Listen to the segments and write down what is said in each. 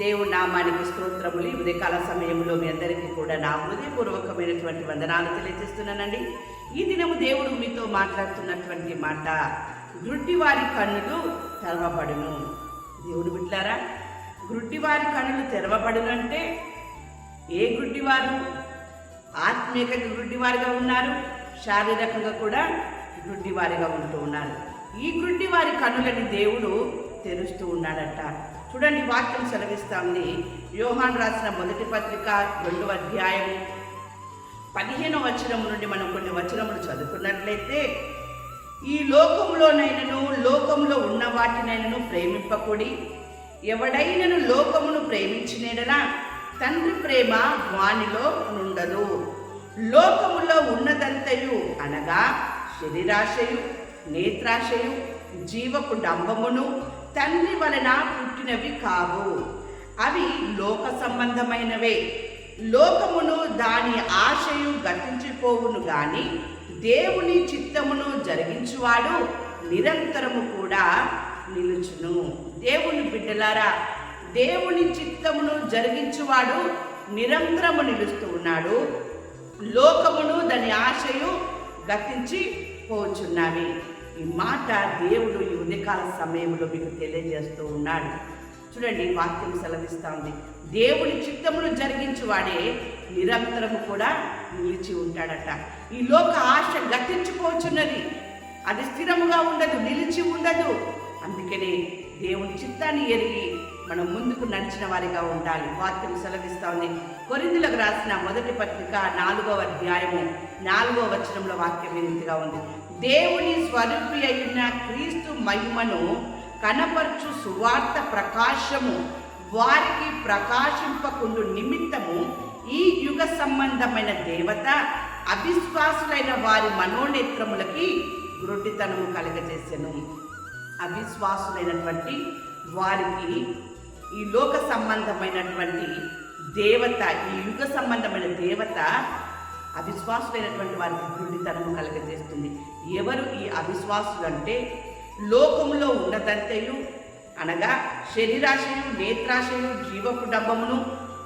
దేవుడు నామానికి స్తోత్రములు. ఈ ఉదయకాల సమయంలో మీ అందరికీ కూడా నా హృదయపూర్వకమైనటువంటి వందనాలు తెలియజేస్తున్నానండి. ఈ దినము దేవుడు మీతో మాట్లాడుతున్నటువంటి మాట గ్రుడ్డివారి కన్నులు తెరవబడును. దేవుడు బిడ్డారా గ్రుడ్డివారి కన్నులు తెరవబడును అంటే ఏ గుడ్డివారు ఆత్మీయంగా గుడ్డివారిగా ఉన్నారు శారీరకంగా కూడా గుడ్డివారిగా ఉంటూ ఉన్నారు. ఈ గుడ్డివారి కన్నులని దేవుడు తెరుస్తూ ఉన్నాడట. చూడండి వాక్యం సెలవిస్తాంది. యోహాన్ రాసిన మొదటి పత్రిక రెండవ అధ్యాయం. పదిహేను వచనం నుండి మనం కొన్ని వచనములు చదువుకున్నట్లయితే ఈ లోకంలోనైనను లోకంలో ఉన్న వాటినైనను ప్రేమింపకూడి ఎవడైనను లోకమును ప్రేమించినేడనా తండ్రి ప్రేమ వానిలో నుండదు. లోకములో ఉన్నదంతయు అనగా శరీరాశయు నేత్రాశయు జీవపు డంబమును తండ్రి వలన పుట్టినవి కావు. అవి లోక సంబంధమైనవే. లోకమును దాని ఆశయు గతించిపోవును గాని దేవుని చిత్తమును జరిగించువాడు నిరంతరము కూడా నిలుచును. దేవుని బిడ్డలారా దేవుని చిత్తమును జరిగించువాడు నిరంతరము నిలుస్తూ ఉన్నాడు. లోకమును దాని ఆశయు గతించి పోచున్నవి ఈ మాట దేవుడు ఈ ఉదయకాల సమయంలో మీకు తెలియజేస్తూ ఉన్నాడు. చూడండి వాక్యం సెలవిస్తా ఉంది దేవుని చిత్తమును జరిగించువాడే నిరంతరము కూడా నిలిచి ఉంటాడట. ఈ లోక ఆశ గతించుకోవచ్చున్నది అది స్థిరముగా ఉండదు నిలిచి ఉండదు. అందుకనే దేవుని చిత్తాన్ని ఎరిగి మనం ముందుకు నడిచిన వారిగా ఉండాలి. వాక్యం సెలవిస్తా ఉంది కొరిందులకు రాసిన మొదటి పత్రిక నాలుగవ అధ్యాయము నాలుగవ వచనంలో వాక్యం ఈ రీతిగా ఉంది. దేవుని స్వరూపి అయిన క్రీస్తు మహిమను కనపరచు సువార్త ప్రకాశము వారికి ప్రకాశింపకుండు నిమిత్తము ఈ యుగ సంబంధమైన దేవత అవిశ్వాసులైన వారి మనోనేత్రములకి గ్రొడ్డితనము కలగజేసెను. అవిశ్వాసులైనటువంటి వారికి ఈ లోక సంబంధమైనటువంటి దేవత ఈ యుగ సంబంధమైన దేవత అవిశ్వాసులైనటువంటి వారికి గురుడితనము కలగజేస్తుంది. ఎవరు ఈ అవిశ్వాసులు అంటే లోకములో ఉన్నదంతయు అనగా శరీరాశయు నేత్రాశయు జీవపు డబ్బమును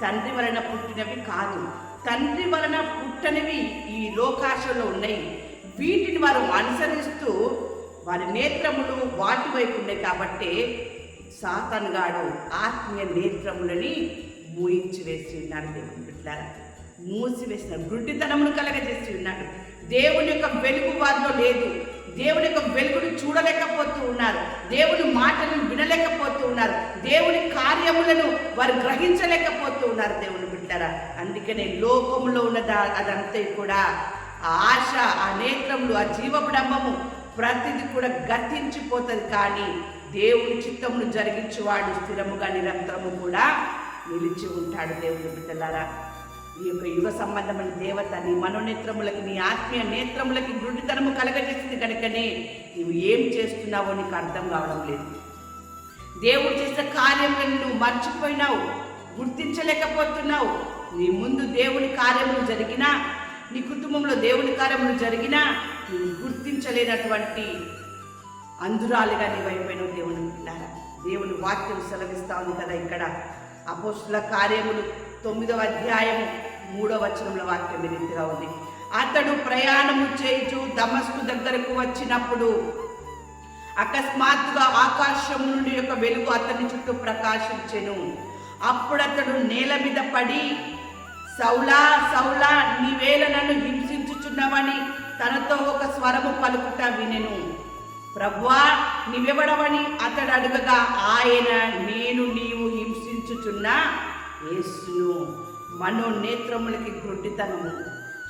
తండ్రి వలన పుట్టినవి కాదు. తండ్రి వలన పుట్టనివి ఈ లోకాశలో ఉన్నాయి. వీటిని వారు అనుసరిస్తూ వారి నేత్రములు వాటి వైపు ఉన్నాయి కాబట్టి సాతన్గాడు ఆత్మీయ నేత్రములని మూయించి వేసి ఉన్నాడు మూసివేసిన గుడ్డితనమును కలగజేసి ఉన్నాడు. దేవుని యొక్క వెలుగు వారిలో లేదు. దేవుని యొక్క వెలుగును చూడలేకపోతూ ఉన్నారు. దేవుని మాటలను వినలేకపోతూ ఉన్నారు. దేవుని కార్యములను వారు గ్రహించలేకపోతూ ఉన్నారు దేవుని బిడ్డారా. అందుకనే లోకంలో ఉన్న అదంతా కూడా. ఆ ఆశ ఆ నేత్రములు ఆ జీవబడంబము ప్రతిది కూడా గతించిపోతుంది కానీ దేవుని చిత్తమును జరిగించువాడు స్థిరముగా నిరంతరము కూడా నిలిచి ఉంటాడు దేవుని బిడ్డలారా. ఈ యొక్క యుగ సంబంధమైన దేవత నీ మనోనేత్రములకి నీ ఆత్మీయ నేత్రములకి గుడ్డితనము కలగజేసింది కనుకనే నువ్వు ఏం చేస్తున్నావో నీకు అర్థం కావడం లేదు. దేవుడు చేసిన కార్యములను నువ్వు మర్చిపోయినావు గుర్తించలేకపోతున్నావు. నీ ముందు దేవుని కార్యములు జరిగినా నీ కుటుంబంలో దేవుని కార్యములు జరిగినా నువ్వు గుర్తించలేనటువంటి అందురాలుగా నీవైపోయినావు దేవుని బిడ్డారా దేవుని వాక్యం సెలవిస్తా ఉంది కదా ఇక్కడ. అపోస్తుల కార్యములు తొమ్మిదవ అధ్యాయము మూడో వచనంలో వాక్యం ఈ రీతిగా ఉంది. అతడు ప్రయాణము చేయుచు దమస్కు దగ్గరకు వచ్చినప్పుడు అకస్మాత్తుగా ఆకాశం నుండి యొక్క వెలుగు అతని చుట్టూ ప్రకాశించెను. అప్పుడు అతడు నేల మీద పడి సౌలా సౌలా నీవేళ నన్ను హింసించుచున్నావని తనతో ఒక స్వరము పలుకుట వినెను. ప్రభువా నీవెవడవని అతడు అడుగగా ఆయన నేను నీవు హింసించుచున్నా యేసును మనో నేత్రములకి గ్రుడ్డితనము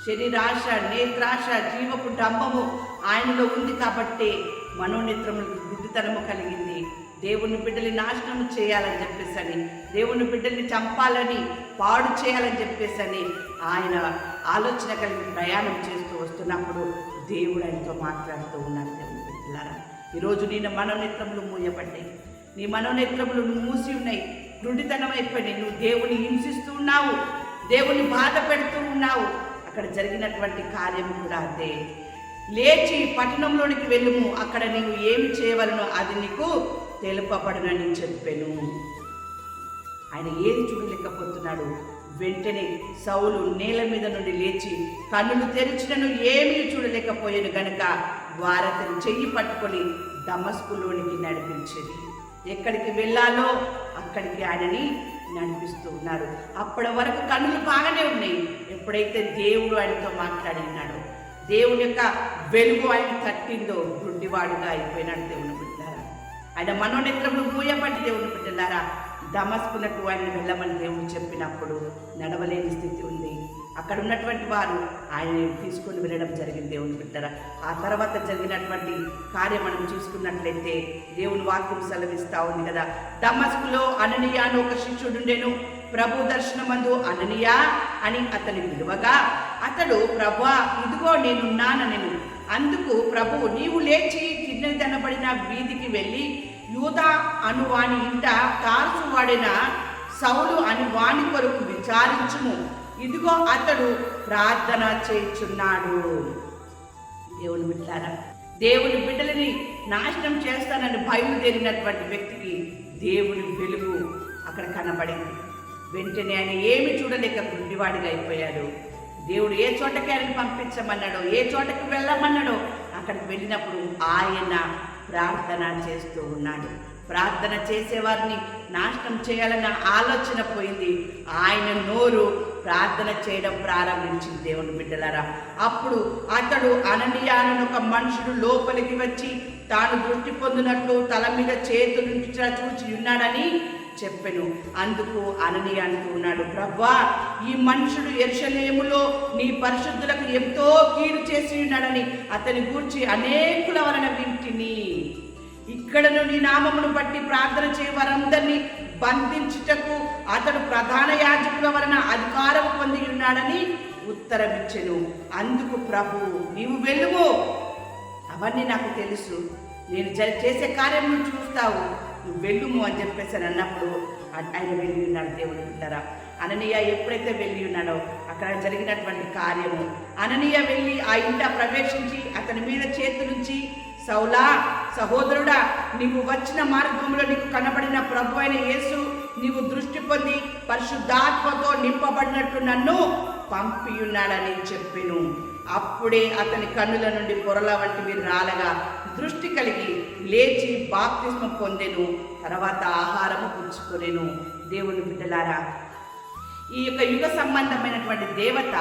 శరీరాశ నేత్రాశ జీవపు డంబము ఆయనలో ఉంది కాబట్టి మనోనేత్రములకు గుడ్డితనము కలిగింది. దేవుని బిడ్డల్ని నాశనం చేయాలని చెప్పేసని దేవుని బిడ్డల్ని చంపాలని పాడు చేయాలని చెప్పేసని ఆయన ఆలోచన కలిగి ప్రయాణం చేస్తూ వస్తున్నప్పుడు దేవుడు ఆయనతో మాట్లాడుతూ ఉన్నారు దేవుని బిడ్డలారా. ఈరోజు నేను మనోనేత్రములు మూయబడ్డాయి. నీ మనోనేత్రములు నువ్వు మూసి ఉన్నాయి. అయిపోయినాయి నువ్వు దేవుని హింసిస్తూ ఉన్నావు దేవుని బాధ పెడుతూ ఉన్నావు. అక్కడ జరిగినటువంటి కార్యం కూడా అదే. లేచి పట్టణంలోనికి వెళ్ళుము. అక్కడ నీవు ఏమి చేయవలనో అది నీకు తెలుపబడునని చెప్పాను. ఆయన ఏది చూడలేకపోతున్నాడు. వెంటనే సౌలు నేల మీద నుండి లేచి కన్నులు తెరిచినను ఏమీ చూడలేకపోయాను గనుక వారతను చెయ్యి పట్టుకొని దమస్కులోనికి నడిపించేది. ఎక్కడికి వెళ్ళాలో అక్కడికి ఆయనని నడిపిస్తూ ఉన్నారు. అప్పటి వరకు కన్నులు బాగానే ఉన్నాయి. ఎప్పుడైతే దేవుడు ఆయనతో మాట్లాడి ఉన్నాడో దేవుని యొక్క వెలుగు ఆయన తట్టిందో గుడ్డివాడుగా అయిపోయినాడు దేవుని బిడ్డారా. ఆయన మనోనేత్రములు మూయబట్టి దేవుని బిడ్డలారా దమస్కులకు ఆయన వెళ్ళమని దేవుడు చెప్పినప్పుడు నడవలేని స్థితి ఉంది. అక్కడ ఉన్నటువంటి వారు ఆయన తీసుకొని వెళ్ళడం జరిగింది దేవుని బిడ్డర. ఆ తర్వాత జరిగినటువంటి కార్యం మనం చూసుకున్నట్లయితే దేవుని వాక్యం సెలవిస్తూ ఉంది కదా. దమస్కులో అననీయ అని ఒక శిష్యుడుండెను ప్రభు దర్శనమందు అననీయ అని అతని విలువగా అతడు ప్రభా ఇదిగో నేనున్నాననెను. అందుకు ప్రభు నీవు లేచి కిన్నెదనబడిన వీధికి వెళ్ళి యూదా అను వాని ఇంట తారసు వాడిన సౌలు అని వాని కొరకు విచారించుము. ఇదిగో అతడు ప్రార్థన చేయుచున్నాడు. దేవుని బిడ్డారా దేవుని బిడ్డలని నాశనం చేస్తానని బయలుదేరినటువంటి వ్యక్తికి దేవుని వెలుగు అక్కడ కనబడింది. వెంటనే ఆయన ఏమి చూడలేక గుండివాడిగా అయిపోయాడు. దేవుడు ఏ చోటకి ఆయనను పంపించమన్నాడో ఏ చోటకి వెళ్ళమన్నాడో అక్కడికి వెళ్ళినప్పుడు ఆయన ప్రార్థన చేస్తూ ఉన్నాడు. ప్రార్థన చేసేవారిని నాశనం చేయాలన్న ఆలోచన పోయింది. ఆయన నోరు ప్రార్థన చేయడం ప్రారంభించింది దేవుని బిడ్డలారా. అప్పుడు అతడు అననీయానని ఒక మనుషుడు లోపలికి వచ్చి తాను దృష్టి పొందినట్లు తల మీద చేతులు చూచి ఉన్నాడని చెప్పెను. అందుకు అనని అంటున్నాడు ప్రభా ఈ మనుషుడు ఎర్షలేములో నీ పరిశుద్ధులకు ఎంతో కీడు చేసి ఉన్నాడని అతని గూర్చి అనేకుల వలన వింటిని. ఇక్కడను నీ నామమును బట్టి ప్రార్థన చేయ వారందరినీ బంధించుటకు అతడు ప్రధాన యాజకుల వలన అధికారం పొంది ఉన్నాడని ఉత్తరమిచ్చెను. అందుకు ప్రభు నీవు వెళ్ళువు? అవన్నీ నాకు తెలుసు. నేను జ- చేసే కార్యం నువ్వు చూస్తావు. నువ్వు వెళ్ళుము అని చెప్పేసి అని అన్నప్పుడు ఆయన వెళ్ళి ఉన్నాడు దేవుడు ఉంటారా అననీయ ఎప్పుడైతే వెళ్ళి ఉన్నాడో అక్కడ జరిగినటువంటి కార్యము. అననీయ వెళ్ళి ఆ ఇంట ప్రవేశించి అతని మీద చేతులుంచి సౌలా సహోదరుడా నీవు వచ్చిన మార్గంలో నీకు కనబడిన ప్రభు అయిన యేసు నీవు దృష్టి పొంది పరిశుద్ధాత్మతో నింపబడినట్టు నన్ను పంపియున్నాడని చెప్పెను. అప్పుడే అతని కన్నుల నుండి పొరల వంటివి రాలగా దృష్టి కలిగి లేచి బాప్తిస్మ పొందెను తర్వాత ఆహారము పుచ్చుకొనేను. దేవుని బిడ్డలారా ఈ యొక్క యుగ సంబంధమైనటువంటి దేవత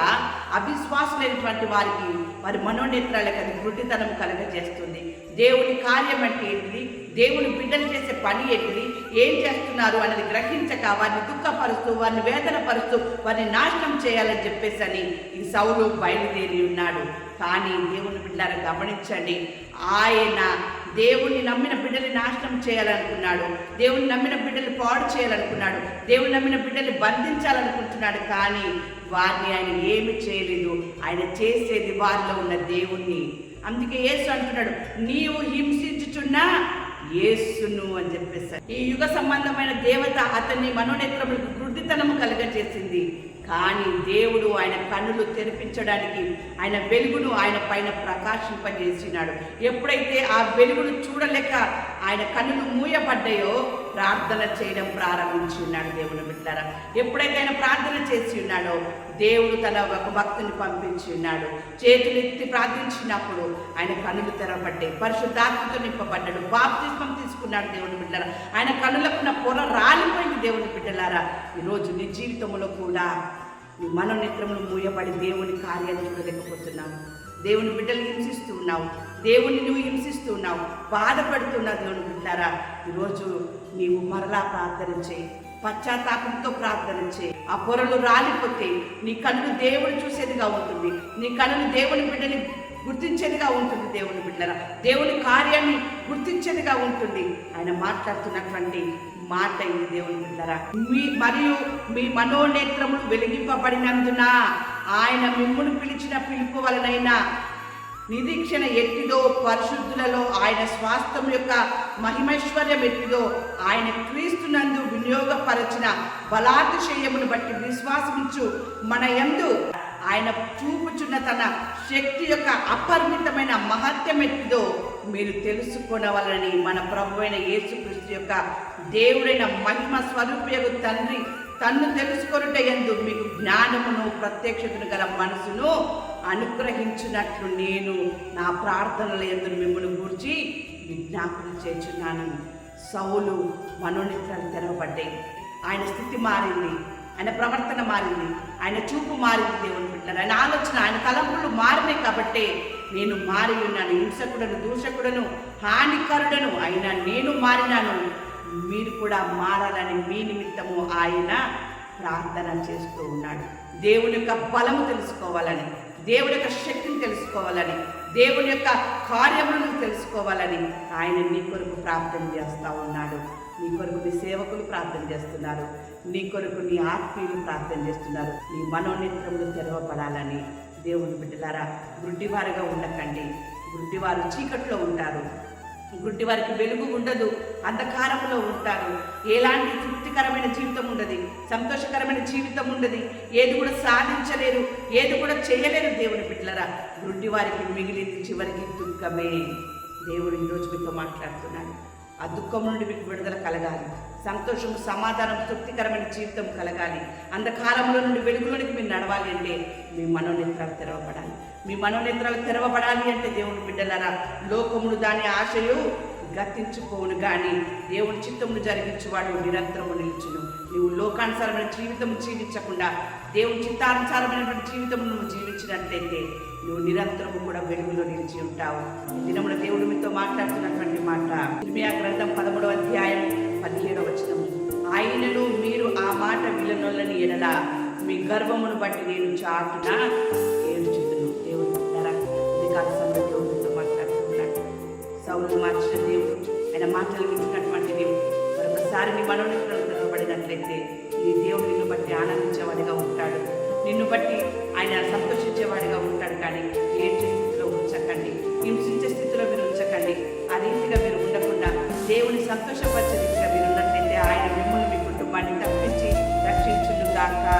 అవిశ్వాసులైనటువంటి వారికి వారి మనోనేత్రాలకు అది గుడ్డితనం కలుగజేస్తుంది. దేవుని కార్యం అంటే ఏంటిది? దేవుని బిడ్డలు చేసే పని ఏంటిది? ఏం చేస్తున్నారు అనేది గ్రహించక వారిని దుఃఖపరుస్తూ వారిని వేదనపరుస్తూ వారిని నాశనం చేయాలని చెప్పేసి అని ఈ సౌలు బయలుదేరి ఉన్నాడు. కానీ దేవుని బిడ్డలను గమనించండి. ఆయన దేవుణ్ణి నమ్మిన బిడ్డని నాశనం చేయాలనుకున్నాడు. దేవుని నమ్మిన బిడ్డలు పాడు చేయాలనుకున్నాడు. దేవుని నమ్మిన బిడ్డలు బంధించాలనుకుంటున్నాడు. కానీ వారిని ఆయన ఏమి చేయలేదు. ఆయన చేసేది వారిలో ఉన్న దేవుణ్ణి. అందుకే ఏసు అంటున్నాడు నీవు హింసించుచున్నా యేసును అని చెప్పేసి ఈ యుగ సంబంధమైన దేవత అతన్ని మనోనేత్రములకు గుడ్డితనము కలగజేసింది. కానీ దేవుడు ఆయన కన్నులు తెరిపించడానికి ఆయన వెలుగును ఆయన పైన ప్రకాశింపజేసినాడు. ఎప్పుడైతే ఆ వెలుగును చూడలేక ఆయన కన్నులు మూయబడ్డాయో ప్రార్థన చేయడం ప్రారంభించి ఉన్నాడు దేవుని బిడ్డారా. ఎప్పుడైతే ఆయన ప్రార్థన చేసి ఉన్నాడో దేవుడు తన ఒక భక్తుని పంపించి ఉన్నాడు. చేతులు ఎత్తి ప్రార్థించినప్పుడు ఆయన కనులు తెరబడ్డాయి పరిశుద్ధాత్మతో నింపబడ్డాడు. బాప్తిస్మం తీసుకున్నాడు దేవుని బిడ్డలారా ఆయన కనులకున్న పొర రాలిపోయింది దేవుని బిడ్డలారా ఈరోజు నీ జీవితంలో కూడా మన నిద్రములు మూయబడి దేవుని కార్యాలు చూడలేకపోతున్నాము దేవుని బిడ్డలు హింసిస్తూ ఉన్నావు. దేవుణ్ణి నువ్వు హింసిస్తున్నావు బాధపడుతున్నావు దేవుని బిడ్డారా. ఈరోజు నీవు మరలా ప్రార్థన చేయి పశ్చాత్తాపంతో ప్రార్థన చేయి. ఆ పొరలు రాలిపోతే నీ కన్ను దేవుని చూసేదిగా ఉంటుంది. నీ కన్ను దేవుని బిడ్డని గుర్తించేదిగా ఉంటుంది దేవుని బిడ్డరా. దేవుని కార్యాన్ని గుర్తించేదిగా ఉంటుంది. ఆయన మాట్లాడుతున్నటువంటి మాట ఇది దేవుని బిడ్డరా. మీ మరియు మీ మనోనేత్రములు వెలిగింపబడినందున ఆయన మిమ్మును పిలిచిన పిలుపు వలనైనా నిరీక్షణ ఎట్టిదో పరిశుద్ధులలో ఆయన స్వాస్థ్యం యొక్క మహిమైశ్వర్యం ఎట్టిదో ఆయన క్రీస్తునందు వినియోగపరచిన బలాతిశయమును బట్టి విశ్వాసించు మన యందు. ఆయన చూపుచున్న తన శక్తి యొక్క అపరిమితమైన మహత్యం ఎట్టిదో మీరు తెలుసుకొనవలని మన ప్రభు అయిన యేసుక్రీస్తు యొక్క దేవుడైన మహిమ స్వరూపయోగు తండ్రి తన్ను తెలుసుకొనుట ఎందు జ్ఞానమును ప్రత్యక్షతను గల మనసును అనుగ్రహించినట్లు నేను నా ప్రార్థనల ఎందుకు మిమ్మల్ని గూర్చి విజ్ఞాపన చేస్తున్నాను. సౌలు మనోనిత్రాలు తెరవబడ్డాయి. ఆయన స్థితి మారింది ఆయన ప్రవర్తన మారింది ఆయన చూపు మారింది దేవుని బిడ్డలారా ఆయన ఆలోచన ఆయన తలంపులు మారినాయి కాబట్టే నేను మారి ఉన్నాను. హింసకుడను దూషకుడను హానికరుడను అయినా నేను మారినాను. మీరు కూడా మారాలని మీ నిమిత్తము ఆయన ప్రార్థన చేస్తూ ఉన్నాడు. దేవుని యొక్క బలము తెలుసుకోవాలని దేవుని యొక్క శక్తిని తెలుసుకోవాలని దేవుని యొక్క కార్యములను తెలుసుకోవాలని ఆయన నీ కొరకు ప్రార్థన చేస్తూ ఉన్నాడు. నీ కొరకు నీ సేవకులు ప్రార్థన చేస్తున్నారు. నీ కొరకు నీ ఆత్మీయులు ప్రార్థన చేస్తున్నారు. నీ మనోనేత్రములు తెరవబడాలని దేవుని బిడ్డలారా గుడ్డివారుగా ఉండకండి. గుడ్డివారు చీకట్లో ఉంటారు. గుడ్డి వారికి వెలుగు ఉండదు అంధకారంలో ఉంటారు. ఎలాంటి తృప్తికరమైన జీవితం ఉండదు సంతోషకరమైన జీవితం ఉండదు. ఏది కూడా సాధించలేరు ఏది కూడా చేయలేరు దేవుని బిడ్డలరా. గుడ్డి వారికి మిగిలింది చివరికి దుఃఖమే. దేవుడు ఈరోజు మీతో మాట్లాడుతున్నాడు. ఆ దుఃఖం నుండి మీకు విడుదల కలగాలి. సంతోషం సమాధానం తృప్తికరమైన జీవితం కలగాలి. అంధకారంలో నుండి వెలుగులోనికి మీరు నడవాలి అంటే మీ మనోనేత్రాలు తెరవబడాలి. మీ మనోనేత్రాలు తెరవబడాలి అంటే దేవుని బిడ్డలారా లోకమును దాని ఆశయు గతించుకోను కానీ దేవుని చిత్తమును జరిగించేవాడు నిరంతరము నిలిచును. నువ్వు లోకానుసారమైన జీవితం జీవించకుండా దేవుని చిత్తానుసారమైనటువంటి జీవితం నువ్వు జీవించినట్లయితే నువ్వు నిరంతరము కూడా వెలుగులో నిలిచి ఉంటావు. దినమున దేవుడు మీతో మాట్లాడుతున్నటువంటి మాట. ఇర్మియా గ్రంథం పదమూడవ అధ్యాయం పదిహేడవ వచనము. ఆయనను మీరు ఆ మాట విలనొల్లని ఎడలా మీ గర్వమును బట్టి నేను చాటున? ఆయన మాటలు వింటున్నటువంటి దేవుడు మరొకసారి నీ మనోనిత్రం తెరవబడినట్లయితే నీ దేవుడు నిన్ను బట్టి ఆనందించేవాడిగా ఉంటాడు. నిన్ను బట్టి ఆయన సంతోషించేవాడిగా ఉంటాడు కానీ ఏడ్చే స్థితిలో ఉంచకండి. హింసించే స్థితిలో మీరు ఉంచకండి. ఆ రీతిగా మీరు ఉండకుండా దేవుని సంతోషపరిచే రీతిగా మీరు ఉన్నట్లయితే ఆయన మిమ్మల్ని మీ కుటుంబాన్ని తప్పించి రక్షించును దాకా